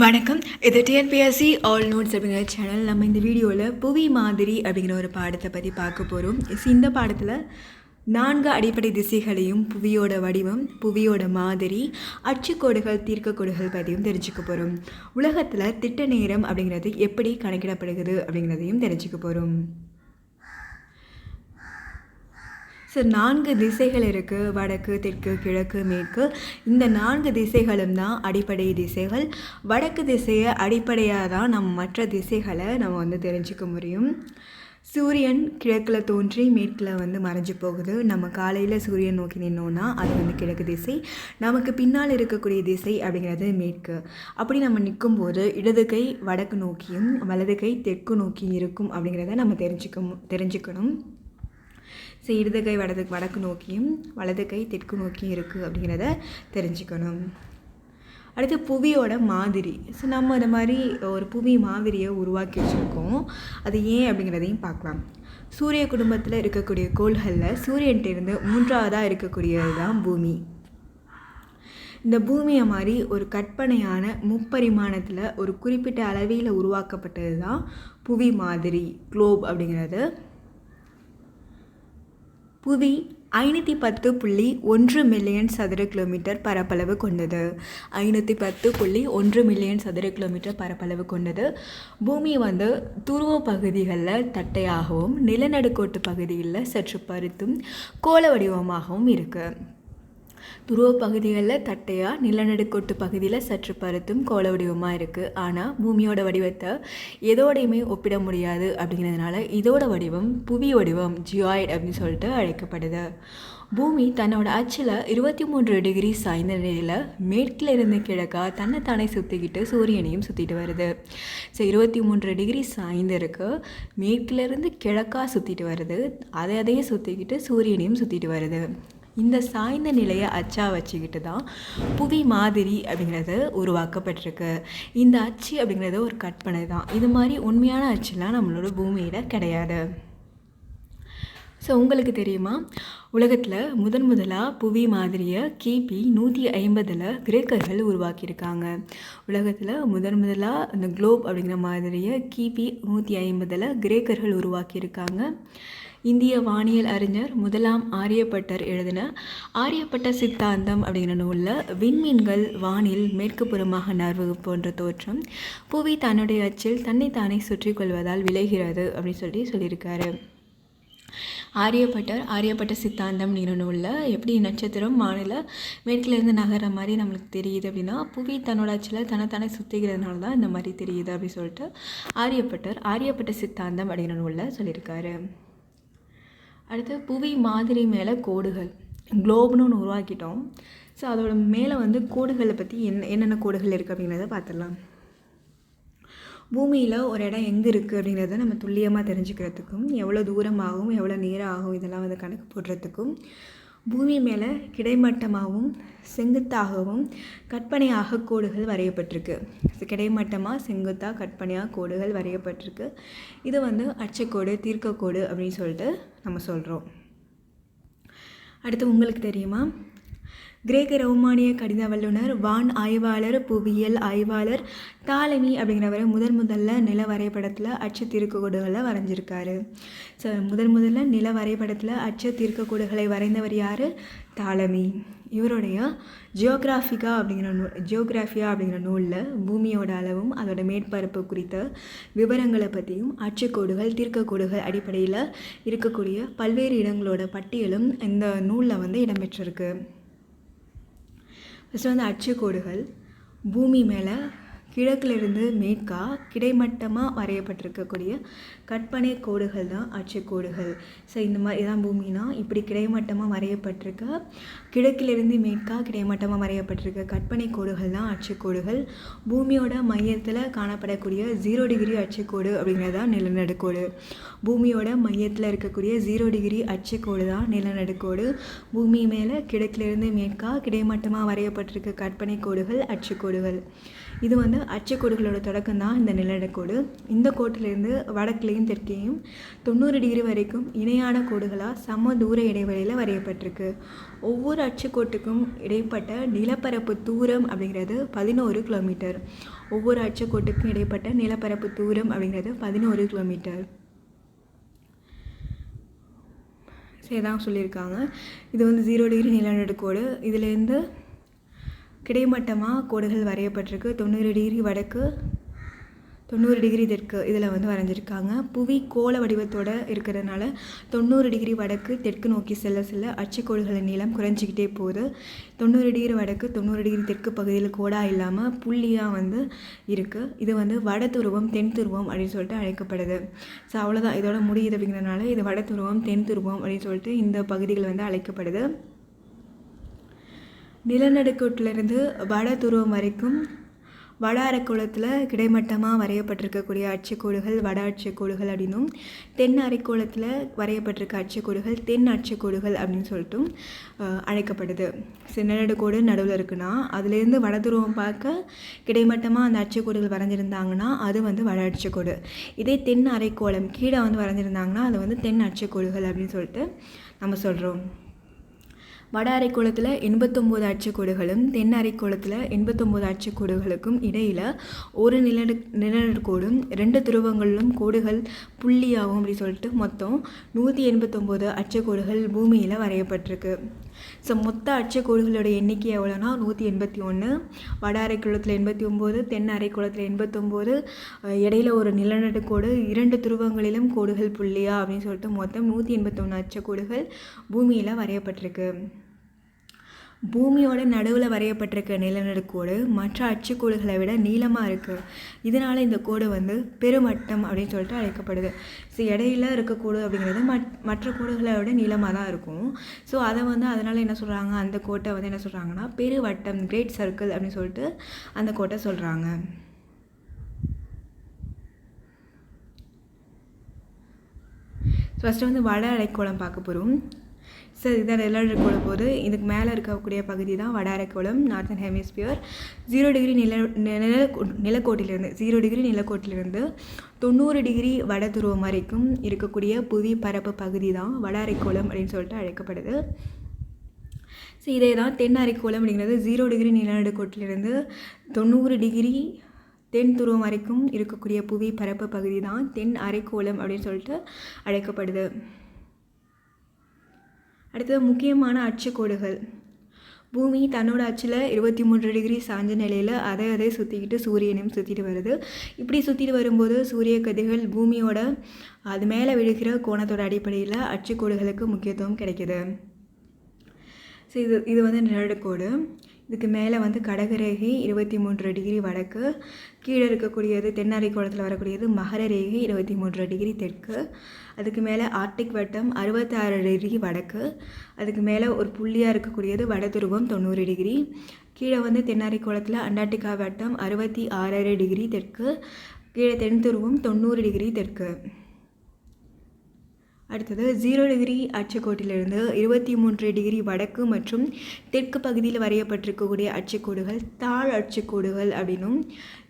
வணக்கம். இது TNPSC all notes அப்படிங்கிற சேனல் நம்ம இந்த வீடியோவில் புவி மாதிரி அப்படிங்கிற ஒரு பாடத்தை பற்றி பார்க்க போகிறோம் இந்த பாடத்தில் நான்கு அடிப்படை திசைகளையும் புவியோட வடிவம் புவியோட மாதிரி அச்சுக்கோடுகள் தீர்க்கக்கோடுகள் பற்றியும் தெரிஞ்சுக்க போகிறோம் உலகத்தில் திட்ட நேரம் அப்படிங்கிறது எப்படி கணக்கிடப்படுகிறது அப்படிங்கிறதையும் தெரிஞ்சுக்க போகிறோம் ஸோ நான்கு திசைகள் இருக்குது வடக்கு தெற்கு கிழக்கு மேற்கு. இந்த நான்கு திசைகளும் தான் அடிப்படை திசைகள். வடக்கு திசையை அடிப்படையாக தான் நம்ம மற்ற திசைகளை நம்ம வந்து தெரிஞ்சுக்க முடியும். சூரியன் கிழக்கில் தோன்றி மேற்கில் வந்து மறைஞ்சு போகுது. நம்ம காலையில் சூரியன் நோக்கி நின்னோன்னா அது வந்து கிழக்கு திசை. நமக்கு பின்னால் இருக்கக்கூடிய திசை அப்படிங்கிறது மேற்கு. அப்படி நம்ம நிற்கும்போது இடது கை வடக்கு நோக்கியும் வலது கை தெற்கு நோக்கியும் இருக்கும் அப்படிங்கிறத நம்ம தெரிஞ்சுக்க தெரிஞ்சுக்கணும். ஸோ இடது கை வடது வடக்கு நோக்கியும் வலது கை தெற்கு நோக்கியும் இருக்குது அப்படிங்கிறத தெரிஞ்சுக்கணும். அடுத்து புவியோட மாதிரி. ஸோ நம்ம இந்த மாதிரி ஒரு புவி மாதிரியை உருவாக்கி வச்சுருக்கோம். அது ஏன் அப்படிங்கிறதையும் பார்க்கலாம். சூரிய குடும்பத்தில் இருக்கக்கூடிய கோள்களில் சூரியன்கிட்டேருந்து மூன்றாவதாக இருக்கக்கூடியது தான் பூமி. இந்த பூமியை மாதிரி ஒரு கற்பனையான முப்பரிமாணத்தில் ஒரு குறிப்பிட்ட அளவில் உருவாக்கப்பட்டது தான் புவி மாதிரி குளோப் அப்படிங்கிறது. புவி ஐநூற்றி பத்து புள்ளி ஒன்று மில்லியன் சதுர கிலோமீட்டர் பரப்பளவு கொண்டது. ஐநூற்றி பத்து புள்ளி ஒன்று மில்லியன் சதுர கிலோமீட்டர் பரப்பளவு கொண்டது. பூமி வந்து துருவ பகுதிகளில் தட்டையாகவும் நிலநடுக்கோட்டு பகுதிகளில் சற்று பருத்தும் கோள வடிவமாகவும் இருக்குது துருவ பகுதிகளில் தட்டையாக நிலநடுக்கோட்டு பகுதியில் சற்று பருத்தும் கோள வடிவமாக இருக்குது ஆனால் பூமியோட வடிவத்தை எதோடையுமே ஒப்பிட முடியாது அப்படிங்கிறதுனால இதோட வடிவம் புவி வடிவம் ஜியாய்ட் அப்படின்னு சொல்லிட்டு அழைக்கப்படுது. பூமி தன்னோட அச்சில் இருபத்தி மூன்று டிகிரி சாய்ந்த நிலையில் மேற்கில் இருந்து கிழக்கா தன்னைத்தானே சுற்றிக்கிட்டு சூரியனையும் சுற்றிட்டு வருது. ஸோ இருபத்தி மூன்று டிகிரி சாய்ந்து இருக்கு. மேற்கிலிருந்து கிழக்காக சுற்றிட்டு வருது. அதை அதையே சுற்றிக்கிட்டு சூரியனையும் சுற்றிட்டு வருது. இந்த சாய்ந்த நிலையை அச்சா வச்சுக்கிட்டு தான் புவி மாதிரி அப்படிங்கிறது உருவாக்கப்பட்டிருக்கு. இந்த அச்சு அப்படிங்கிறது ஒரு கற்பனை தான். இது மாதிரி உண்மையான அச்சுலாம் நம்மளோட பூமியில் கிடையாது. ஸோ உங்களுக்கு தெரியுமா? உலகத்தில் முதன் முதலாக புவி மாதிரியை கிபி நூற்றி ஐம்பதில் கிரேக்கர்கள் உருவாக்கியிருக்காங்க. உலகத்தில் முதன் முதலாக இந்த குளோப் அப்படிங்கிற மாதிரியை கிபி நூற்றி ஐம்பதில் கிரேக்கர்கள் உருவாக்கியிருக்காங்க. இந்திய வானியல் அறிஞர் முதலாம் ஆரியப்பட்டர் எழுதின ஆரியப்பட்ட சித்தாந்தம் அப்படிங்கிற நூலில் விண்மீன்கள் வானில் மேற்கு புறமாக நர்வு போன்ற தோற்றம் புவி தன்னுடைய அச்சில் தன்னைத்தானே சுற்றி கொள்வதால் விளைகிறது அப்படின்னு சொல்லி சொல்லியிருக்காரு. ஆரியப்பட்டர் ஆரியப்பட்ட சித்தாந்தம் அப்படிங்கிற நூலில் எப்படி நட்சத்திரம் மாநில மேற்கிலேருந்து நகர மாதிரி நம்மளுக்கு தெரியுது அப்படின்னா புவி தன்னோட அச்சில் தன்னைத்தானே சுற்றிக்கிறதுனால தான் இந்த மாதிரி தெரியுது அப்படின்னு சொல்லிட்டு ஆரியப்பட்டர் ஆரியப்பட்ட சித்தாந்தம் அப்படிங்கிற நூலில் சொல்லியிருக்காரு. அடுத்து புவி மாதிரி மேலே கோடுகள். குளோப்னு ஒன்று உருவாக்கிட்டோம். ஸோ அதோட மேலே வந்து கோடுகளை பற்றி என்ன என்னென்ன கோடுகள் இருக்குது அப்படிங்கிறத பார்த்துடலாம். பூமியில் ஒரு இடம் எங்கே இருக்குது அப்படிங்கிறத நம்ம துல்லியமாக தெரிஞ்சுக்கிறதுக்கும் எவ்வளோ தூரம் ஆகும் எவ்வளோ நேரம் ஆகும் இதெல்லாம் வந்து கணக்கு போடுறதுக்கும் பூமி மேலே கிடைமட்டமாகவும் செங்குத்தாகவும் கற்பனையாக கோடுகள் வரையப்பட்டிருக்கு. கிடைமட்டமாக செங்குத்தாக கற்பனையாக கோடுகள் வரையப்பட்டிருக்கு. இது வந்து அச்சக்கோடு தீர்க்கக்கோடு அப்படின்னு சொல்லிட்டு நம்ம சொல்கிறோம் அடுத்து உங்களுக்கு தெரியுமா? கிரேக்க ரோமானிய கடித வல்லுனர் வான் ஆய்வாளர் புவியியல் ஆய்வாளர் தாலமி அப்படிங்கிறவர் முதன் முதல்ல நில வரைபடத்தில் அச்சு தீர்க்கக்கோடுகளை வரைஞ்சிருக்காரு. ஸோ முதன் முதல்ல நில வரைபடத்தில் அச்சு தீர்க்கக்கோடுகளை வரைந்தவர் யார்? தாலமி. இவருடைய ஜியோகிராஃபிகா அப்படிங்கிற நூ ஜியோகிராஃபியா அப்படிங்கிற நூலில் பூமியோட அளவும் அதோட மேற்பரப்பு குறித்த விவரங்களை பற்றியும் அச்சுக்கோடுகள் தீர்க்கக்கோடுகள் அடிப்படையில் இருக்கக்கூடிய பல்வேறு இடங்களோட பட்டியலும் இந்த நூலில் வந்து இடம்பெற்றிருக்கு. ஃபஸ்ட்டு வந்து அச்சுக்கோடுகள் பூமி மேலே கிழக்கிலிருந்து மேற்காக கிடைமட்டமாக வரையப்பட்டிருக்கக்கூடிய கற்பனை கோடுகள் தான் அச்சுக்கோடுகள் ஸோ இந்த மாதிரி இதான் பூமினா இப்படி கிடைமட்டமாக வரையப்பட்டிருக்க கிழக்கிலிருந்து மேற்காக கிடைமட்டமாக வரையப்பட்டிருக்க கற்பனை கோடுகள் தான் அச்சுக்கோடுகள் பூமியோட மையத்தில் காணப்படக்கூடிய ஜீரோ டிகிரி அச்சுக்கோடு அப்படிங்கிறது தான் நிலநடுக்கோடு பூமியோட மையத்தில் இருக்கக்கூடிய ஜீரோ டிகிரி அச்சுக்கோடு தான் நிலநடுக்கோடு பூமி மேலே கிழக்கிலிருந்து மேற்காக கிடைமட்டமாக வரையப்பட்டிருக்க கற்பனை கோடுகள் அச்சுக்கோடுகள் இது வந்து அச்சக்கோடுகளோட தொடக்கம் தான் இந்த நிலநடுக்கோடு. இந்த கோட்டிலேருந்து வடக்குலேயும் தெற்கேயும் தொண்ணூறு டிகிரி வரைக்கும் இணையான கோடுகளாக சம தூர இடைவெளியில் வரையப்பட்டிருக்கு. ஒவ்வொரு அச்சக்கோட்டுக்கும் இடைப்பட்ட நிலப்பரப்பு தூரம் அப்படிங்கிறது பதினோரு கிலோமீட்டர். ஒவ்வொரு அச்சக்கோட்டுக்கும் இடைப்பட்ட நிலப்பரப்பு தூரம் அப்படிங்கிறது பதினோரு கிலோமீட்டர். சரி தான் சொல்லியிருக்காங்க. இது வந்து ஜீரோ டிகிரி நிலநடுக்கோடு. இதுலேருந்து கிடைமட்டமாக கோடுகள் வரையப்பட்டிருக்கு. தொண்ணூறு டிகிரி வடக்கு தொண்ணூறு டிகிரி தெற்கு இதில் வந்து வரைஞ்சிருக்காங்க. புவி கோள வடிவத்தோட இருக்கிறதுனால தொண்ணூறு டிகிரி வடக்கு தெற்கு நோக்கி செல்ல செல்ல அச்சுக்கோடுகளின் நீளம் குறைஞ்சிக்கிட்டே போகுது. தொண்ணூறு டிகிரி வடக்கு தொண்ணூறு டிகிரி தெற்கு பகுதியில் கோடாக இல்லாமல் புள்ளியாக வந்து இருக்குது இது வந்து வட துருவம் தென் துருவம் அப்படின்னு சொல்லிட்டு அழைக்கப்படுது. ஸோ அவ்வளோதான் இதோட முடியுது அப்படிங்கிறதுனால இது வட துருவம் தென் துருவம் அப்படின்னு சொல்லிட்டு இந்த பகுதிகள் வந்து அழைக்கப்படுது. நிலநடுக்கோட்டிலிருந்து வட துருவம் வரைக்கும் வட அரைக்கோளத்தில் கிடைமட்டமாக வரையப்பட்டிருக்கக்கூடிய அச்சுக்கோடுகள் வட அச்சுக்கோடுகள் அப்படின்னும் தென் அரைக்கோளத்தில் வரையப்பட்டிருக்க அச்சுக்கோடுகள் தென் அச்சுக்கோடுகள் அப்படின்னு சொல்லிட்டும் அழைக்கப்படுது. சரி, நடுவில் இருக்குன்னா அதுலேருந்து வட துருவம் பார்க்க கிடைமட்டமாக அந்த அச்சுக்கோடுகள் வரைஞ்சிருந்தாங்கன்னா அது வந்து வட அச்சுக்கோடு. இதே தென் அரைக்கோளம் கீழே வந்து வரைஞ்சிருந்தாங்கன்னா அது வந்து தென் அச்சுக்கோடுகள் அப்படின்னு சொல்லிட்டு நம்ம சொல்கிறோம் வட அரைக்கோளத்தில் எண்பத்தொம்போது அச்சக்கோடுகளும் தென் அரைக்கோளத்தில் எண்பத்தொம்போது அச்சக்கோடுகளுக்கும் இடையில் ஒரு நிலநடு நிலநடுக்கோடும் ரெண்டு துருவங்களிலும் கோடுகள் புள்ளியாகும் அப்படி சொல்லிட்டு மொத்தம் நூற்றி எண்பத்தொம்போது அச்சக்கோடுகள் பூமியில் வரையப்பட்டிருக்கு. ஸோ மொத்த அச்சக்கோடுகளோட எண்ணிக்கை எவ்வளோனா நூற்றி எண்பத்தி ஒன்று வட அரைக்குளத்தில் எண்பத்தி ஒம்பது தென் அரைக்குளத்தில் எண்பத்தொம்போது இடையில ஒரு நிலநடுக்கோடு இரண்டு துருவங்களிலும் கோடுகள் புள்ளியா அப்படின்னு சொல்லிட்டு மொத்தம் நூற்றி எண்பத்தொன்று அச்சக்கோடுகள் பூமியில் வரையப்பட்டிருக்கு. பூமியோட நடுவில் வரையப்பட்டிருக்க நிலநடுக்கோடு மற்ற அச்சுக்கோடுகளை விட நீளமாக இருக்குது இதனால் இந்த கோடு வந்து பெருமட்டம் அப்படின்னு சொல்லிட்டு அழைக்கப்படுது. ஸோ இடையில இருக்க கோடு அப்படிங்கிறது மட் மற்ற கோடுகளை விட நீளமாக தான் இருக்கும். ஸோ அதை வந்து அதனால் என்ன சொல்கிறாங்க அந்த கோட்டை வந்து என்ன சொல்கிறாங்கன்னா பெருவட்டம் கிரேட் சர்க்கிள் அப்படின்னு சொல்லிட்டு அந்த கோட்டை சொல்கிறாங்க ஃபஸ்ட்டு வந்து வட அரைக்கோளம் பார்க்க போகிறோம் ஸோ இதுதான் நிலநடுக்கோளம் போது இதுக்கு மேலே இருக்கக்கூடிய பகுதி தான் வட அரைக்கோளம் நார்த்தன் ஹெமிஸ்பியர் ஜீரோ டிகிரி நில நில நிலக்கோட்டிலிருந்து ஜீரோ டிகிரி நிலக்கோட்டிலிருந்து தொண்ணூறு டிகிரி வட துருவம் வரைக்கும் இருக்கக்கூடிய புவி பரப்பு பகுதி தான் வட அரைக்கோளம் அப்படின்னு சொல்லிட்டு அழைக்கப்படுது. ஸோ இதே தான் தென் அரைக்கோளம் அப்படிங்கிறது ஜீரோ டிகிரி நிலநடுக்கோட்டிலிருந்து தொண்ணூறு டிகிரி தென் துருவம் வரைக்கும் இருக்கக்கூடிய புவி பரப்பு பகுதி தான் தென் அரைக்கோளம் அப்படின்னு சொல்லிட்டு அழைக்கப்படுது. அடுத்தது முக்கியமான அச்சுக்கோடுகள். பூமி தன்னோட அச்சில் இருபத்தி மூன்று டிகிரி சாய்ஞ்ச நிலையில் அதை அதை சுற்றிக்கிட்டு சூரியனையும் சுற்றிட்டு வருது. இப்படி சுற்றிட்டு வரும்போது சூரிய கதிர்கள் பூமியோட அது மேலே விழுகிற கோணத்தோட அடிப்படையில் அச்சுக்கோடுகளுக்கு முக்கியத்துவம் கிடைக்கிது. ஸோ இது இது வந்து நிழற்கோடு இதுக்கு மேலே வந்து கடகரேகை இருபத்தி மூன்று டிகிரி வடக்கு கீழே இருக்கக்கூடியது தென்னரைக்கோளத்தில் வரக்கூடியது மகர ரேகை இருபத்தி மூன்று டிகிரி தெற்கு. அதுக்கு மேலே ஆர்டிக் வட்டம் அறுபத்தாறு டிகிரி வடக்கு. அதுக்கு மேலே ஒரு புள்ளியாக இருக்கக்கூடியது வட துருவம் தொண்ணூறு டிகிரி. கீழே வந்து தென்னாரை கோளத்தில் அண்டார்டிகா வட்டம் அறுபத்தி ஆறரை டிகிரி தெற்கு. கீழே தென் துருவம் தொண்ணூறு டிகிரி தெற்கு. அடுத்தது ஜீரோ டிகிரி அச்சக்கோட்டிலிருந்து இருபத்தி மூன்று டிகிரி வடக்கு மற்றும் தெற்கு பகுதியில் வரையப்பட்டிருக்கக்கூடிய அச்சக்கோடுகள் தாழ் அச்சக்கோடுகள் அப்படின்னும்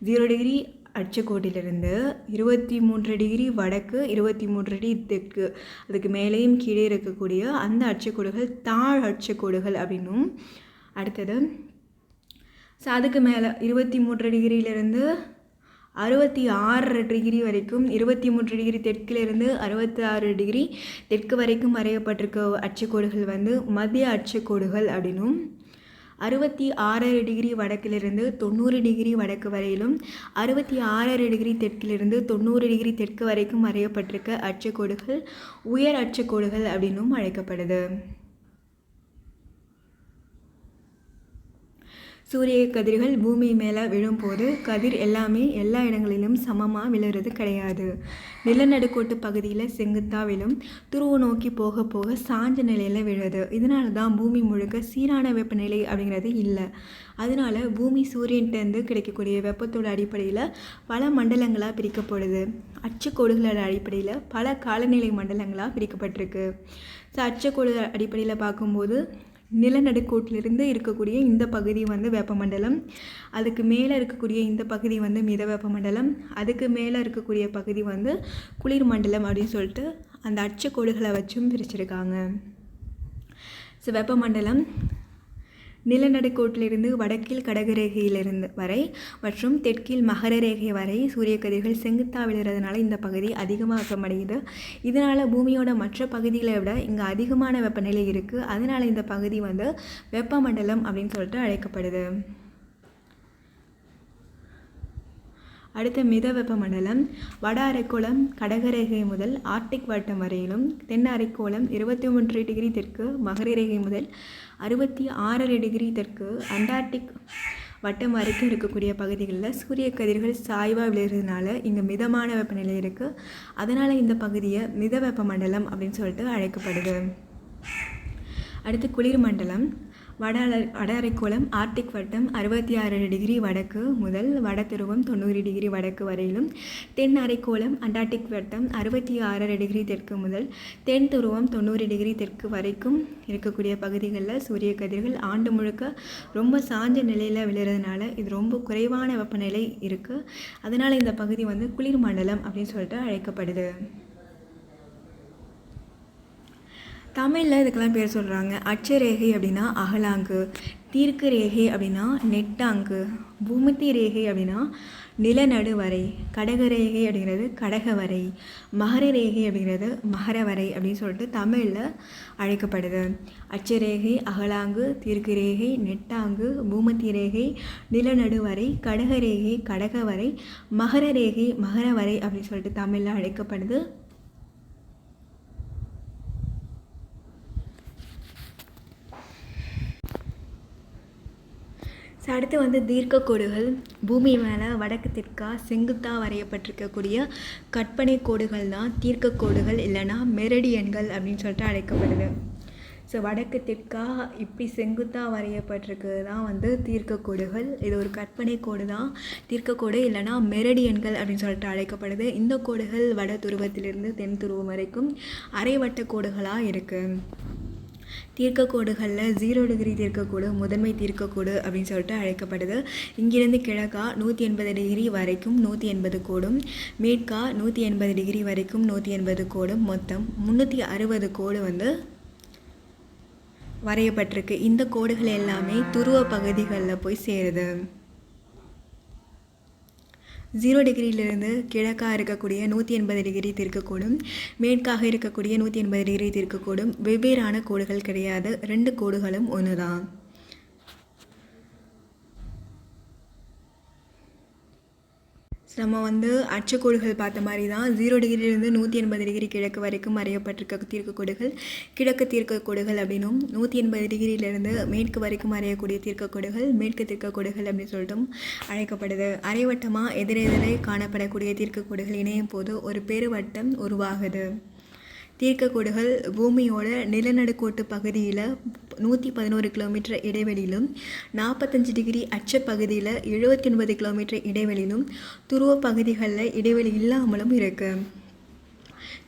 ஜீரோ டிகிரி அச்சக்கோட்டிலிருந்து இருபத்தி மூன்று டிகிரி வடக்கு இருபத்தி மூன்று டிகிரி தெற்கு அதுக்கு மேலேயும் கீழே இருக்கக்கூடிய அந்த அச்சக்கோடுகள் தாழ் அச்சக்கோடுகள் அப்படின்னும். அடுத்தது ஸோ அதுக்கு மேலே இருபத்தி மூன்று டிகிரியிலிருந்து அறுபத்தி ஆறு டிகிரி வரைக்கும் இருபத்தி மூன்று டிகிரி தெற்கிலிருந்து அறுபத்தி ஆறு டிகிரி தெற்கு வரைக்கும் வரையப்பட்டிருக்க அச்சுக்கோடுகள் வந்து மத்திய அச்சுக்கோடுகள் அப்படின்னும் அறுபத்தி ஆறரை டிகிரி வடக்கிலிருந்து தொண்ணூறு டிகிரி வடக்கு வரையிலும் அறுபத்தி ஆறரை டிகிரி தெற்கிலிருந்து தொண்ணூறு டிகிரி தெற்கு வரைக்கும் வரையப்பட்டிருக்க அச்சுக்கோடுகள் உயர் அச்சுக்கோடுகள் அப்படின்னும் அழைக்கப்படுது. சூரிய கதிர்கள் பூமி மேலே விழும்போது கதிர் எல்லாமே எல்லா இடங்களிலும் சமமாக விழுறது கிடையாது. நிலநடுக்கோட்டு பகுதியில் செங்குத்தாக விழும். துருவ நோக்கி போக போக சாஞ்ச நிலையில் விழுது. இதனால தான் பூமி முழுக்க சீரான வெப்பநிலை அப்படிங்கிறது இல்லை. அதனால பூமி சூரியன்கிட்டேருந்து கிடைக்கக்கூடிய வெப்பத்தோட அடிப்படையில் பல மண்டலங்களாக பிரிக்கப்படுது. அச்சுக்கோடுகளோட அடிப்படையில் பல காலநிலை மண்டலங்களாக பிரிக்கப்பட்டிருக்கு. ஸோ அச்சக்கோடு அடிப்படையில் பார்க்கும்போது நிலநடுக்கோட்டிலிருந்து இருக்கக்கூடிய இந்த பகுதி வந்து வெப்பமண்டலம். அதுக்கு மேலே இருக்கக்கூடிய இந்த பகுதி வந்து மித வெப்பமண்டலம். அதுக்கு மேலே இருக்கக்கூடிய பகுதி வந்து குளிர் மண்டலம் அப்படின்னு சொல்லிட்டு அந்த அச்சக்கோடுகளை வச்சும் பிரிச்சிருக்காங்க. ஸோ வெப்பமண்டலம் நிலநடுக்கோட்டிலிருந்து வடக்கில் கடகரேகையிலிருந்து வரை மற்றும் தெற்கில் மகர ரேகை வரை சூரிய கதிர்கள் செங்குத்தாக விழுறதுனால இந்த பகுதி அதிகமாக வெப்பமடையுது இதனால் பூமியோட மற்ற பகுதிகளை விட இங்கே அதிகமான வெப்பநிலை இருக்குது அதனால் இந்த பகுதி வந்து வெப்பமண்டலம் அப்படின்னு சொல்லிட்டு அழைக்கப்படுது. அடுத்த மித வெப்பமண்டலம். வட அரைக்கோளம் கடகரேகை முதல் ஆர்டிக் வட்டம் வரையிலும் தென் அரைக்கோளம் இருபத்தி மூன்று டிகிரி தெற்கு மகர ரேகை முதல் அறுபத்தி ஆறரை டிகிரி தெற்கு அண்டார்டிக் வட்டம் வரைக்கும் இருக்கக்கூடிய பகுதிகளில் சூரிய கதிர்கள் சாய்வாக விழுகிறதுனால இங்கே மிதமான வெப்பநிலை இருக்குது அதனால் இந்த பகுதியை மித வெப்ப மண்டலம் அப்படின்னு சொல்லிட்டு அழைக்கப்படுது. அடுத்து குளிர் மண்டலம். வட அல வட அரைக்கோளம் ஆர்டிக் வட்டம் அறுபத்தி ஆறு டிகிரி வடக்கு முதல் வட துருவம் தொண்ணூறு டிகிரி வடக்கு வரையிலும் தென் அரைக்கோளம் அண்டார்டிக் வட்டம் அறுபத்தி ஆறரை டிகிரி தெற்கு முதல் தென் துருவம் தொண்ணூறு டிகிரி தெற்கு வரைக்கும் இருக்கக்கூடிய பகுதிகளில் சூரிய கதிர்கள் ஆண்டு முழுக்க ரொம்ப சாஞ்ச நிலையில் விழுறதுனால இது ரொம்ப குறைவான வெப்பநிலை இருக்குது அதனால் இந்த பகுதி வந்து குளிர் மண்டலம் அப்படின்னு சொல்லிட்டு அழைக்கப்படுது. தமிழில் இதுக்கெல்லாம் பேர் சொல்கிறாங்க அச்சரேகை அப்படின்னா அகலாங்கு தீர்க்கு ரேகை அப்படின்னா நெட்டாங்கு பூமத்தி ரேகை அப்படின்னா நிலநடுவரை கடகரேகை அப்படிங்கிறது கடகவரை மகர ரேகை அப்படிங்கிறது மகரவரை அப்படின்னு சொல்லிட்டு தமிழில் அழைக்கப்படுது. அச்சரேகை அகலாங்கு தீர்க்கு ரேகை நெட்டாங்கு பூமத்தி ரேகை நிலநடுவரை கடகரேகை கடகவரை மகர ரேகை மகரவரை அப்படின்னு சொல்லிட்டு தமிழில் அழைக்கப்படுது. ஸோ அடுத்து வந்து தீர்க்க கோடுகள் பூமி மேலே வடக்கு தெற்காக செங்குத்தாக வரையப்பட்டிருக்கக்கூடிய கற்பனை கோடுகள் தான் தீர்க்க கோடுகள் இல்லைன்னா மெரடியன்கள் அப்படின்னு சொல்லிட்டு அழைக்கப்படுது. ஸோ வடக்கு தெற்காக இப்படி செங்குத்தாக வரையப்பட்டிருக்கிறது தான் வந்து தீர்க்க கோடுகள் இது ஒரு கற்பனை கோடு தான். தீர்க்க கோடு இல்லைன்னா மெரடியன்கள் அப்படின்னு சொல்லிட்டு அழைக்கப்படுது. இந்த கோடுகள் வட துருவத்திலிருந்து தென் துருவம் வரைக்கும் அரைவட்ட கோடுகளாக இருக்குது தீர்க்கக்கோடுகளில் ஜீரோ டிகிரி தீர்க்கக்கோடு முதன்மை தீர்க்கக்கோடு அப்படின்னு சொல்லிட்டு அழைக்கப்படுது. இங்கிருந்து கிழக்கா நூற்றி எண்பது டிகிரி வரைக்கும் நூற்றி எண்பது கோடும் மேற்கா நூற்றி எண்பது டிகிரி வரைக்கும் நூற்றி எண்பது கோடும் மொத்தம் முந்நூற்றி அறுபது கோடு வந்து வரையப்பட்டிருக்கு. இந்த கோடுகள் எல்லாமே துருவ பகுதிகளில் போய் சேருது. ஜீரோ டிகிரியிலிருந்து கிழக்காக இருக்கக்கூடிய நூற்றி எண்பது டிகிரி தீர்க்கக்கூடும் மேற்காக இருக்கக்கூடிய நூற்றி எண்பது டிகிரி தீர்க்கக்கூடும் வெவ்வேறான கோடுகள் கிடையாது. ரெண்டு கோடுகளும் ஒன்று தான் நம்ம வந்து அச்சக்கோடுகள் பார்த்த மாதிரி தான் ஜீரோ டிகிரியிலிருந்து நூற்றி எண்பது டிகிரி கிழக்கு வரைக்கும் வரையப்பட்டிருக்க தீர்க்கக்கோடுகள். கிழக்கு தீர்க்கக்கோடுகள் அப்படின்னும் நூற்றி எண்பது டிகிரியிலிருந்து மேற்கு வரைக்கும் வரையக்கூடிய தீர்க்கக்கோடுகள் மேற்கு தீர்க்கக்கோடுகள் அப்படின்னு சொல்லிட்டும் அழைக்கப்படுது. அரைவட்டமாக எதிரெதிரே காணப்படக்கூடிய தீர்க்கக்கோடுகள் இணையும் போது ஒரு பெருவட்டம் உருவாகுது. தீர்க்கக்கோடுகள் பூமியோட நிலநடுக்கோட்டு பகுதியில் நூற்றி பதினோரு கிலோமீட்டர் இடைவெளியிலும் நாற்பத்தஞ்சு டிகிரி அச்ச பகுதியில் எழுபத்தி ஒன்பது கிலோமீட்டர் இடைவெளியிலும் துருவ பகுதிகளில் இடைவெளி இல்லாமலும் இருக்குது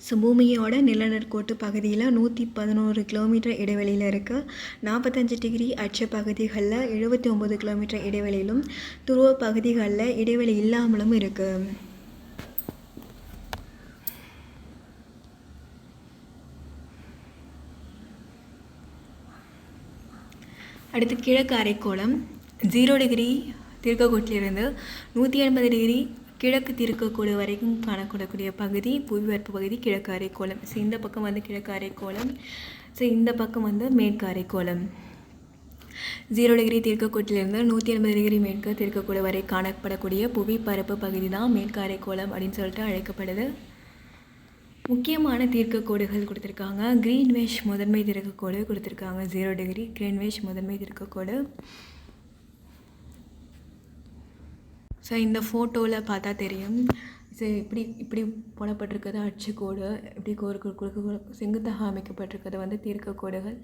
ஸோ பூமியோட நிலநடுக்கோட்டு பகுதியில் நூற்றி பதினோரு கிலோமீட்டர் இடைவெளியில் இருக்குது நாற்பத்தஞ்சு டிகிரி அச்ச பகுதிகளில் எழுபத்தி ஒம்பது கிலோமீட்டர் இடைவெளியிலும் துருவ பகுதிகளில் இடைவெளி இல்லாமலும் இருக்குது அடுத்து கிழக்கு அரைக்கோளம். ஜீரோ டிகிரி தீர்க்கக்கோட்டிலிருந்து நூற்றி எண்பது டிகிரி கிழக்கு தீர்க்கக்கோடு வரைக்கும் காணக்கூடக்கூடிய பகுதி புவிவெப்ப பகுதி கிழக்கு அரைக்கோளம். ஸோ இந்த பக்கம் வந்து கிழக்கு அரைக்கோளம். ஸோ இந்த பக்கம் வந்து மேற்கு அரைக்கோளம். ஜீரோ டிகிரி தீர்க்கக்கோட்டிலிருந்து நூற்றி எண்பது டிகிரி மேற்கு தீர்க்கக்கோடு வரை காணப்படக்கூடிய புவி பரப்பு பகுதி தான் மேற்கு அரைக்கோளம் அப்படின்னு சொல்லிட்டு அழைக்கப்படுது. முக்கியமான தீர்க்கக்கோடுகள் கொடுத்துருக்காங்க. கிரீன்வேஷ் முதன்மை தீர்க்கக்கோடு கொடுத்துருக்காங்க. ஜீரோ டிகிரி கிரீன்வேஷ் முதன்மை தீர்க்கக்கோடு ஸோ இந்த ஃபோட்டோவில் பார்த்தா தெரியும். ஸோ இப்படி இப்படி போடப்பட்டிருக்கிறது அச்சுக்கோடு. இப்படி கோருக்கு குறுக்கு செங்குத்தாக அமைக்கப்பட்டிருக்கிறது வந்து தீர்க்கக்கோடுகள்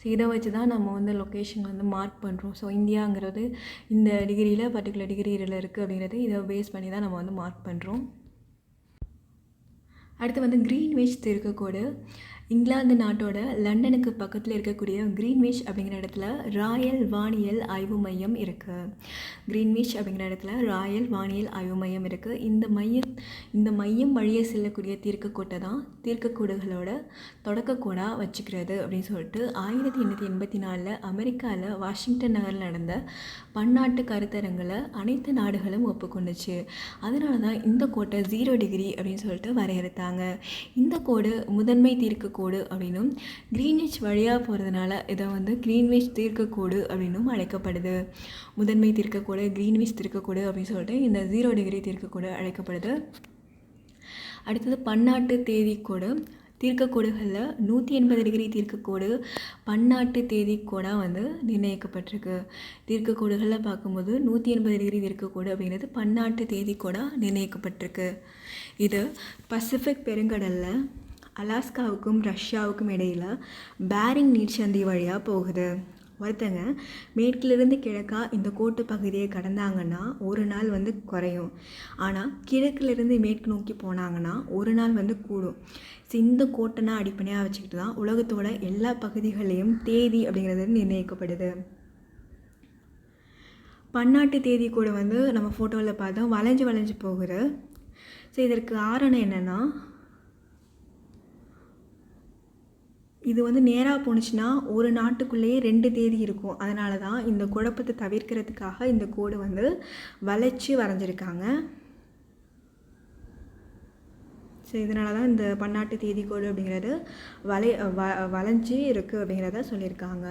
ஸோ இதை வச்சு தான் நம்ம வந்து லொக்கேஷன் வந்து மார்க் பண்ணுறோம் ஸோ இந்தியாங்கிறது இந்த டிகிரியில் பர்டிகுலர் டிகிரியில் இருக்குது அப்படிங்கிறது இதை பேஸ் பண்ணி தான் நம்ம வந்து மார்க் பண்ணுறோம் அடுத்து வந்து க்ரீன்விச் தீர்க்கக்கோடு இங்கிலாந்து நாட்டோட லண்டனுக்கு பக்கத்தில் இருக்கக்கூடிய க்ரீன்விஷ் அப்படிங்கிற இடத்துல ராயல் வானியல் ஆய்வு மையம் இருக்குது க்ரீன்விஷ் அப்படிங்கிற இடத்துல ராயல் வானியல் ஆய்வு மையம் இருக்குது இந்த மைய இந்த மையம் வழியே செல்லக்கூடிய தீர்க்கக்கோட்டை தான் தீர்க்கக்கூடுகளோட தொடக்கக்கூடாக வச்சுக்கிறது அப்படின்னு சொல்லிட்டு ஆயிரத்தி எண்ணூற்றி எண்பத்தி நாலில் அமெரிக்காவில் வாஷிங்டன் நகரில் நடந்த பன்னாட்டு கருத்தரங்களை அனைத்து நாடுகளும் ஒப்புக்கொண்டுச்சு. அதனால தான் இந்த கோட்டை ஜீரோ டிகிரி அப்படின்னு சொல்லிட்டு வரையறுத்தாங்க. இந்த கோடு முதன்மை தீர்க்க கோடு அப்படின்னும் கிரீன்விச் வழியாக போகிறதுனால இதை வந்து கிரீன்விச் தீர்க்கக்கோடு அப்படின்னும் அழைக்கப்படுது. முதன்மை தீர்க்கக்கோடு கிரீன்விச் தீர்க்கக்கோடு அப்படின்னு சொல்லிட்டு இந்த ஜீரோ டிகிரி தீர்க்கக்கோடு அழைக்கப்படுது. அடுத்தது பன்னாட்டு தேதிக்கோடு. தீர்க்கக்கோடுகளில் நூற்றி எண்பது டிகிரி தீர்க்கக்கோடு பன்னாட்டு தேதி கோடாக வந்து நிர்ணயிக்கப்பட்டிருக்கு. தீர்க்கக்கோடுகளில் பார்க்கும்போது நூற்றி எண்பது டிகிரி தீர்க்கக்கோடு அப்படிங்கிறது பன்னாட்டு தேதிக்கோடாக நிர்ணயிக்கப்பட்டிருக்கு. இது பசிபிக் பெருங்கடலில் அலாஸ்காவுக்கும் ரஷ்யாவுக்கும் இடையில் பேரிங் நீர்ச்சந்தி வழியாக போகுது. ஒருத்தங்க மேற்கிலிருந்து கிழக்கா இந்த கோட்டு பகுதியை கடந்தாங்கன்னா ஒரு நாள் வந்து குறையும். ஆனால் கிழக்கிலிருந்து மேற்கு நோக்கி போனாங்கன்னா ஒரு நாள் வந்து கூடும். ஸோ இந்த கோட்டனை அடிப்படையாக வச்சுக்கிட்டு தான் உலகத்தோட எல்லா பகுதிகளையும் தேதி அப்படிங்கிறது நிர்ணயிக்கப்படுது. பன்னாட்டு தேதி கூட வந்து நம்ம ஃபோட்டோவில் பார்த்தோம். வளைஞ்சு வளைஞ்சு போகுது. ஸோ இதற்கு காரணம் என்னென்னா இது வந்து நேராக போணுச்சுன்னா ஒரு நாட்டுக்குள்ளேயே ரெண்டு தேதி இருக்கும். அதனால தான் இந்த குழப்பத்தை தவிர்க்கிறதுக்காக இந்த கோடு வந்து வளைச்சி வரைஞ்சிருக்காங்க. ஸோ இதனால தான் இந்த பன்னாட்டு தேதி கோடு அப்படிங்கிறது வளை வ வளைஞ்சி இருக்குது அப்படிங்கிறத சொல்லியிருக்காங்க.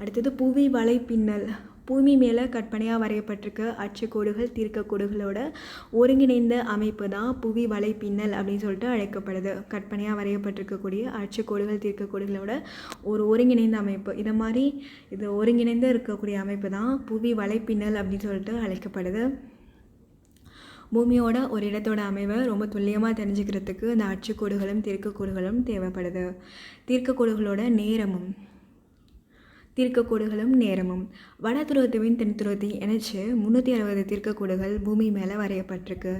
அடுத்தது புவி வலைப்பின்னல். பூமி மேலே கற்பனையாக வரையப்பட்டிருக்க அச்சுக்கோடுகள் தீர்க்கக்கோடுகளோட ஒருங்கிணைந்த அமைப்பு தான் புவி வலைப்பின்னல் அப்படின்னு சொல்லிட்டு அழைக்கப்படுது. கற்பனையாக வரையப்பட்டிருக்கக்கூடிய அச்சுக்கோடுகள் தீர்க்கக்கோடுகளோட ஒரு ஒருங்கிணைந்த அமைப்பு. இதை மாதிரி இது ஒருங்கிணைந்து இருக்கக்கூடிய அமைப்பு தான் புவி வலைப்பின்னல் அப்படின்னு சொல்லிட்டு அழைக்கப்படுது. பூமியோட ஒரு இடத்தோட அமைவை ரொம்ப துல்லியமாக தெரிஞ்சுக்கிறதுக்கு இந்த அச்சுக்கோடுகளும் தீர்க்கக்கோடுகளும் தேவைப்படுது. தீர்க்கக்கோடுகளோட நேரமும். தீர்க்கக்கோடுகளும் நேரமும். வட துருவத்தையும் தென் துருவத்தையும் இணைச்சி முந்நூற்றி அறுபது தீர்க்கக்கோடுகள் பூமி மேலே வரையப்பட்டிருக்கு.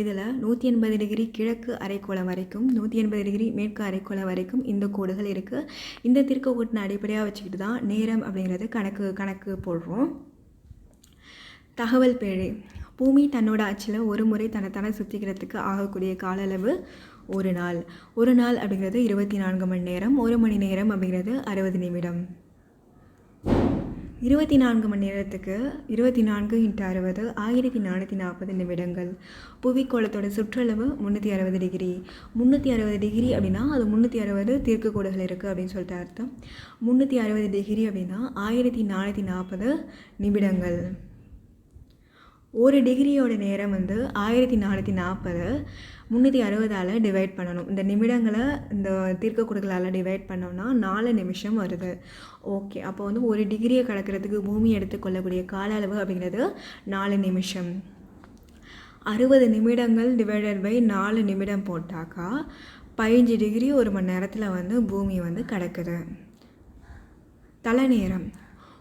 இதில் நூற்றி எண்பது டிகிரி கிழக்கு அரைக்கோளம் வரைக்கும் நூற்றி எண்பது டிகிரி மேற்கு அரைக்கோளம் வரைக்கும் இந்த கோடுகள் இருக்குது இந்த தீர்க்கக்கோட்டினை அடிப்படையாக வச்சுக்கிட்டு தான் நேரம் அப்படிங்கிறது கணக்கு கணக்கு போடுறோம். தகவல் பேழை. பூமி தன்னோட அச்சில் ஒரு முறை தன்னைத்தானே சுற்றிக்கிறதுக்கு ஆகக்கூடிய கால அளவு ஒரு நாள். ஒரு நாள் அப்படிங்கிறது இருபத்தி நான்கு மணி நேரம் ஒரு மணி நேரம் அப்படிங்கிறது அறுபது நிமிடம். இருபத்தி நான்கு மணி நேரத்துக்கு இருபத்தி நான்கு இன்ட்டு அறுபது ஆயிரத்தி நானூற்றி நாற்பது நிமிடங்கள். புவிக்கோளத்தோட சுற்றளவு முந்நூற்றி அறுபது டிகிரி. முந்நூற்றி அறுபது டிகிரி அப்படின்னா அது முந்நூற்றி அறுபது தீர்க்கக்கோடுகள் இருக்குது அப்படின்னு சொல்லிட்டு அர்த்தம். முந்நூற்றி அறுபது டிகிரி அப்படின்னா ஆயிரத்தி நானூற்றி நாற்பது நிமிடங்கள். ஒரு டிகிரியோட நேரம் வந்து ஆயிரத்தி நானூற்றி நாற்பது. முந்நூற்றி அறுபதால் டிவைட் பண்ணணும். இந்த நிமிடங்களை இந்த தீர்க்கக்கூடுகளால் டிவைட் பண்ணோம்னா நாலு நிமிஷம் வருது. ஓகே அப்போ வந்து ஒரு டிகிரியை கடக்கிறதுக்கு பூமி எடுத்துக்கொள்ளக்கூடிய கால அளவு அப்படிங்கிறது நாலு நிமிஷம். அறுபது நிமிடங்கள் டிவைடட் பை நாலு நிமிடம் போட்டாக்கா பதினஞ்சு டிகிரி ஒரு மணி நேரத்தில் வந்து பூமி வந்து கடக்குது. தலை நேரம்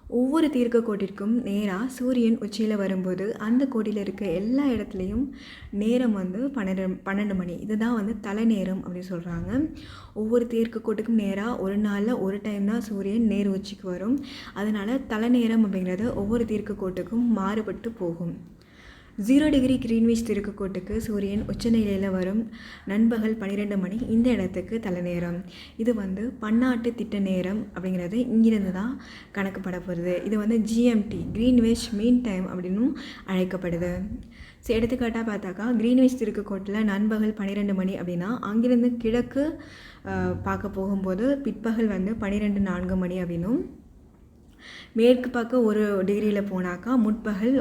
ஒவ்வொரு தீர்க்க கோட்டிற்கும் நேராக சூரியன் உச்சியில் வரும்போது அந்த கோட்டில் இருக்க எல்லா இடத்துலையும் நேரம் வந்து பன்னெண்டு பன்னெண்டு மணி. இதுதான் வந்து தலை நேரம் அப்படின்னு சொல்கிறாங்க ஒவ்வொரு தீர்க்க கோட்டுக்கும் நேராக ஒரு நாளில் ஒரு டைம் தான் சூரியன் நேர் உச்சிக்கு வரும். அதனால் தலை நேரம் அப்படிங்கிறது ஒவ்வொரு தீர்க்க கோட்டுக்கும் மாறுபட்டு போகும். ஜீரோ டிகிரி கிரீன்விச் திருக்குக்கோட்டுக்கு சூரியன் உச்சநிலையில் வரும். நண்பகல் பன்னிரெண்டு மணி. இந்த இடத்துக்கு தலைநேரம். இது வந்து பன்னாட்டு திட்ட நேரம் அப்படிங்கிறது இங்கிருந்து தான் கணக்குப்பட போகிறது இது வந்து ஜிஎம்டி கிரீன்விச் மீன் டைம் அப்படின்னும் அழைக்கப்படுது. ஸோ எடுத்துக்காட்டாக பார்த்தாக்கா கிரீன்விச் திருக்குக்கோட்டில் நண்பகல் பன்னிரெண்டு மணி அப்படின்னா அங்கிருந்து கிழக்கு பார்க்க போகும்போது பிற்பகல் வந்து பன்னிரெண்டு நான்கு மணி அப்படின்னும் மேற்கு பக்கம் ஒரு டிகிரியில் போனாக்கா முற்பகல்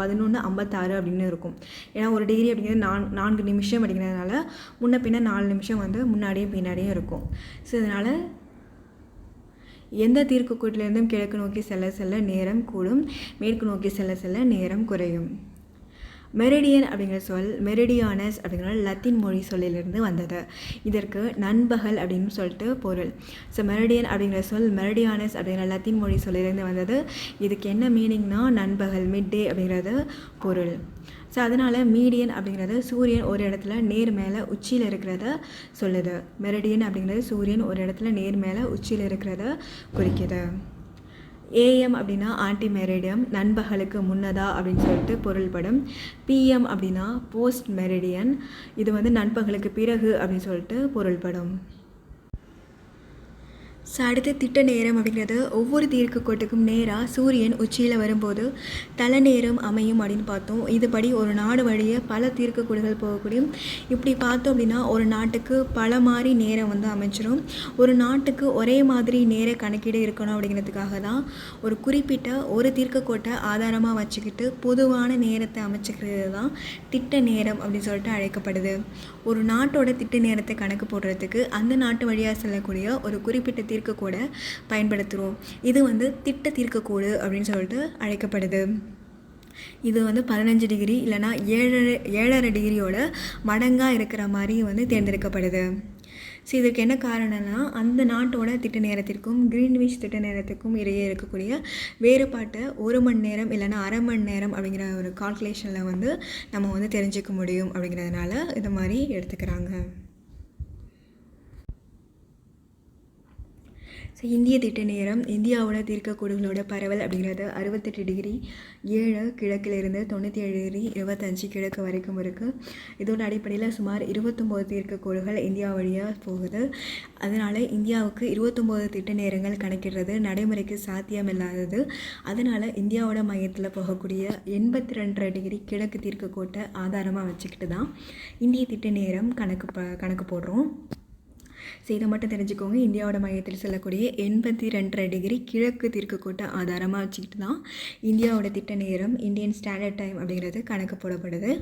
பதினொன்று ஐம்பத்தாறு அப்படின்னு இருக்கும். ஏன்னா ஒரு டிகிரி அப்படிங்கிறது நான் நான்கு நிமிஷம் அப்படிங்கிறதுனால முன்ன பின்ன நாலு நிமிஷம் வந்து முன்னாடியும் பின்னாடியும் இருக்கும். ஸோ அதனால் எந்த தீர்க்கக்கூட்டிலேருந்தும் கிழக்கு நோக்கி செல்ல செல்ல நேரம் கூடும். மேற்கு நோக்கி செல்ல செல்ல நேரம் குறையும். மெரிடியன் அப்படிங்கிற சொல் மெரிடியானஸ் அப்படிங்கிற லத்தீன் மொழி சொல்லிலிருந்து வந்தது. இதற்கு நண்பகல் அப்படின்னு சொல்லிட்டு பொருள். ஸோ மெரிடியன் அப்படிங்கிற சொல் மெரிடியானஸ் அப்படிங்கிற லத்தீன் மொழி சொல்லிலிருந்து வந்தது. இதுக்கு என்ன மீனிங்னா நண்பகல் மிட் டே அப்படிங்கிறது பொருள். ஸோ அதனால் மீடியன் அப்படிங்கிறது சூரியன் ஒரு இடத்துல நேர் மேலே உச்சியில் இருக்கிறத சொல்லுது. மெரிடியன் அப்படிங்கிறது சூரியன் ஒரு இடத்துல நேர் மேலே உச்சியில் இருக்கிறத குறிக்குது. ஏஎம் அப்படின்னா ஆன்டி மெரிடியம் நண்பகலுக்கு முன்னதா அப்படின்னு சொல்லிட்டு பொருள்படும். பிஎம் அப்படின்னா போஸ்ட் மெரிடியன் இது வந்து நண்பகலுக்கு பிறகு அப்படின்னு சொல்லிட்டு பொருள்படும். ஸோ அடுத்து திட்ட நேரம் அப்படிங்கிறது ஒவ்வொரு தீர்க்கக்கோட்டுக்கும் நேராக சூரியன் உச்சியில் வரும்போது தலை நேரம் அமையும் அப்படின்னு பார்த்தோம். இதுபடி ஒரு நாடு வழியே பல தீர்க்கக்கோடுகள் போகக்கூடிய இப்படி பார்த்தோம் அப்படின்னா ஒரு நாட்டுக்கு பல மாதிரி நேரம் வந்து அமைச்சிரும் ஒரு நாட்டுக்கு ஒரே மாதிரி நேர கணக்கீடு இருக்கணும் அப்படிங்கிறதுக்காக தான் ஒரு குறிப்பிட்ட ஒரு தீர்க்கக்கோட்டை ஆதாரமாக வச்சுக்கிட்டு பொதுவான நேரத்தை அமைச்சிக்கிறது தான் திட்ட நேரம் அப்படின்னு சொல்லிட்டு அழைக்கப்படுது. ஒரு நாட்டோட திட்ட நேரத்தை கணக்கு போடுறதுக்கு அந்த நாட்டு வழியாக செல்லக்கூடிய ஒரு குறிப்பிட்ட தீர்க்க தீர்க்கக்கோடை பயன்படுத்துகிறோம் இது வந்து திட்ட தீர்க்கக்கோடு அப்படின்னு சொல்லிட்டு அழைக்கப்படுது. இது வந்து பதினஞ்சு டிகிரி இல்லைனா ஏழரை ஏழரை டிகிரியோட மடங்காக இருக்கிற மாதிரி வந்து தேர்ந்தெடுக்கப்படுது. ஸோ இதுக்கு என்ன காரணம்னா அந்த நாட்டோட திட்ட நேரத்திற்கும் கிரீன்விச் திட்ட நேரத்துக்கும் இடையே இருக்கக்கூடிய வேறுபாட்டை ஒரு மணி நேரம் இல்லைனா அரை மணி நேரம் அப்படிங்கிற ஒரு கால்குலேஷனில் வந்து நம்ம வந்து தெரிஞ்சுக்க முடியும் அப்படிங்கிறதுனால இது மாதிரி எடுத்துக்கிறாங்க. ஸோ இந்திய திட்ட நேரம் இந்தியாவோட தீர்க்கக்கூடுகளோட பரவல் அப்படிங்கிறது அறுபத்தெட்டு டிகிரி ஏழு கிழக்கிலிருந்து தொண்ணூற்றி ஏழு டிகிரி இருபத்தஞ்சி கிழக்கு வரைக்கும் இருக்குது இதோட அடிப்படையில் சுமார் இருபத்தொம்போது தீர்க்கக்கூடுகள் இந்தியா வழியாக போகுது. அதனால் இந்தியாவுக்கு இருபத்தொம்போது திட்ட நேரங்கள் கணக்கிடுறது நடைமுறைக்கு சாத்தியமில்லாதது. அதனால் இந்தியாவோட மையத்தில் போகக்கூடிய எண்பத்தி ரெண்டரை டிகிரி கிழக்கு தீர்க்கக்கோட்டை ஆதாரமாக வச்சுக்கிட்டு தான் இந்திய திட்ட நேரம் கணக்கு ப கணக்கு போடுறோம். ஸோ இதை மட்டும் தெரிஞ்சுக்கோங்க. இந்தியாவோட மையத்தில் செல்லக்கூடிய எண்பத்தி ரெண்டரை டிகிரி கிழக்கு தீர்க்கக்கோட்டை ஆதாரமாக வச்சுக்கிட்டு தான் இந்தியாவோட திட்ட நேரம் இந்தியன் ஸ்டாண்டர்ட் டைம் அப்படிங்கிறது கணக்கு போடப்படுது.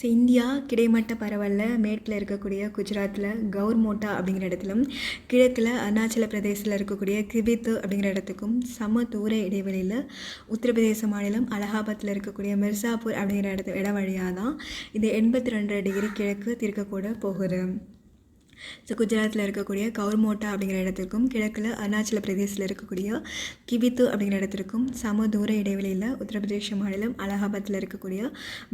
ஸோ இந்தியா கிடைமட்ட பரவலில் மேற்கில் இருக்கக்கூடிய குஜராத்தில் கவுர்மோட்டா அப்படிங்கிற இடத்துலும் கிழக்கில் அருணாச்சல பிரதேசத்தில் இருக்கக்கூடிய கிபித்து அப்படிங்கிற இடத்துக்கும் சம தூர இடைவெளியில் உத்தரப்பிரதேச மாநிலம் அலகாபாத்தில் இருக்கக்கூடிய மிர்சாப்பூர் அப்படிங்கிற இடத்து இட வழியாக தான் இந்த எண்பத்தி ரெண்டு டிகிரி கிழக்கு திருக்கக்கூட போகுது. ஸோ குஜராத்தில் இருக்கக்கூடிய கவுர்மோட்டா அப்படிங்கிற இடத்திற்கும் கிழக்கில் அருணாச்சல பிரதேசத்தில் இருக்கக்கூடிய கிபித்து அப்படிங்கிற இடத்திற்கும் சம தூர இடைவெளியில் உத்தரப்பிரதேச மாநிலம் அலகாபாத்தில் இருக்கக்கூடிய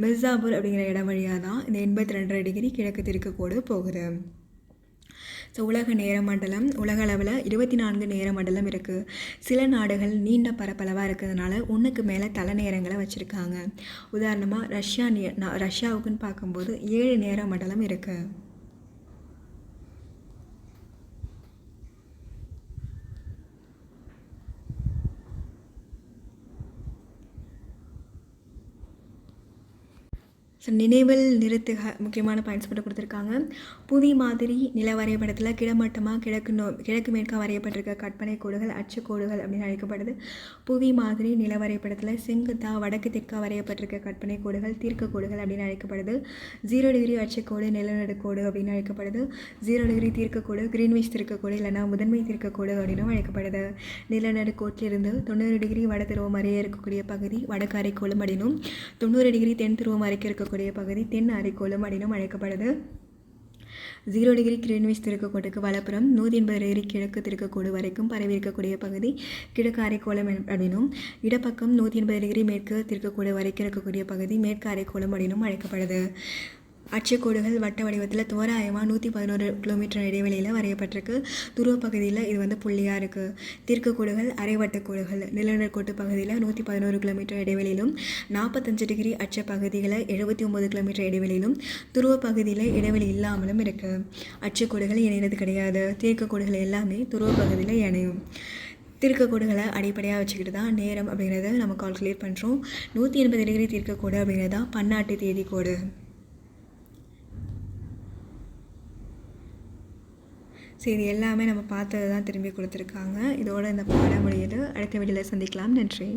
மிர்சாபூர் அப்படிங்கிற இடம் வழியாக தான் இந்த எண்பத்தி ரெண்டரை டிகிரி கிழக்கு திருக்கக்கோடு போகுது. ஸோ உலக நேர மண்டலம் உலக அளவில் இருபத்தி நான்கு நேர மண்டலம் இருக்குது சில நாடுகள் நீண்ட பரப்பளவாக இருக்கிறதுனால ஒன்றுக்கு மேலே தலை நேரங்களை வச்சுருக்காங்க. உதாரணமாக ரஷ்யா நே ரஷ்யாவுக்குன்னு பார்க்கும்போது ஏழு நேர மண்டலம் இருக்குது ஸோ நினைவில் நிறுத்துக முக்கியமான பாயிண்ட்ஸ் மட்டும் கொடுத்துருக்காங்க. புவி மாதிரி நில வரைபடத்தில் கிடமட்டமாக கிழக்கு நோ கிழக்கு மேற்காக வரையப்பட்டிருக்க கற்பனை கோடுகள் அச்சுக்கோடுகள் அப்படின்னு அழைக்கப்படுது. புவி மாதிரி நில வரைபடத்தில் செங்குத்தா வடக்கு தெற்காக வரையப்பட்டிருக்க கற்பனை கோடுகள் தீர்க்க கோடுகள் அப்படின்னு அழைக்கப்படுது. ஜீரோ டிகிரி அச்சுக்கோடு நிலநடுக்கோடு அப்படின்னு அழைக்கப்படுது. ஜீரோ டிகிரி தீர்க்கக்கோடு கிரீன்விஷ் தீர்க்கக்கோடு இல்லைனா முதன்மை தீர்க்கக்கோடு அப்படின்னும் அழைக்கப்படுது. நிலநடுக்கோட்டிலிருந்து தொண்ணூறு டிகிரி வட துருவம் வரைய இருக்கக்கூடிய பகுதி வடக்கு அரைக்கோளம் அப்படின்னும் தொண்ணூறு டிகிரி தென் துருவம் வரைக்கும் இருக்கக்கூடிய பகுதி தென் அரைக்கோளம் அப்படின்னும் அழைக்கப்படுது. ஜீரோ டிகிரி கிரீன்விச் திருக்கக்கோட்டுக்கு வலப்புறம் நூற்றி எண்பது டிகிரி கிழக்கு திருக்கக்கோடு வரைக்கும் பரவி இருக்கக்கூடிய பகுதி கிழக்கு அரைக்கோளம் அப்படின்னும் இடப்பக்கம் நூற்றி எண்பது டிகிரி மேற்கு திருக்கக்கோடு வரைக்கும் இருக்கக்கூடிய பகுதி மேற்கு அரைக்கோளம் அப்படின்னும் அழைக்கப்படுது. அச்சக்கோடுகள் வட்ட வடிவத்தில் தோராயமாக நூற்றி பதினோரு கிலோமீட்டர் இடைவெளியில் வரையப்பட்டிருக்கு. துருவ பகுதியில் இது வந்து புள்ளியாக இருக்குது தெற்குக்கோடுகள் அரைவட்ட கோடுகள் நிலநடுக்கோட்டு பகுதியில் நூற்றி பதினோரு கிலோமீட்டர் இடைவெளியிலும் நாற்பத்தஞ்சு டிகிரி அச்ச பகுதிகளை எழுபத்தி ஒம்பது கிலோமீட்டர் இடைவெளியிலும் துருவ பகுதியில் இடைவெளி இல்லாமலும் இருக்குது அச்சக்கோடுகள் இணைகிறது கிடையாது. தீர்க்கக்கோடுகள் எல்லாமே துருவ பகுதியில் இணையும். தீர்க்கக்கோடுகளை அடிப்படையாக வச்சுக்கிட்டு தான் நேரம் அப்படிங்கிறத நம்ம கால்குலேட் பண்ணுறோம் நூற்றி எண்பது டிகிரி தீர்க்கக்கோடு அப்படிங்கிறது தான் பன்னாட்டு தேதி கோடு. சரி இது எல்லாமே நம்ம பார்த்தது தான் திரும்பி கொடுத்துருக்காங்க. இதோட இந்த பாடம் முடியுது அடுத்த வீடியோவில் சந்திக்கலாம். நன்றி.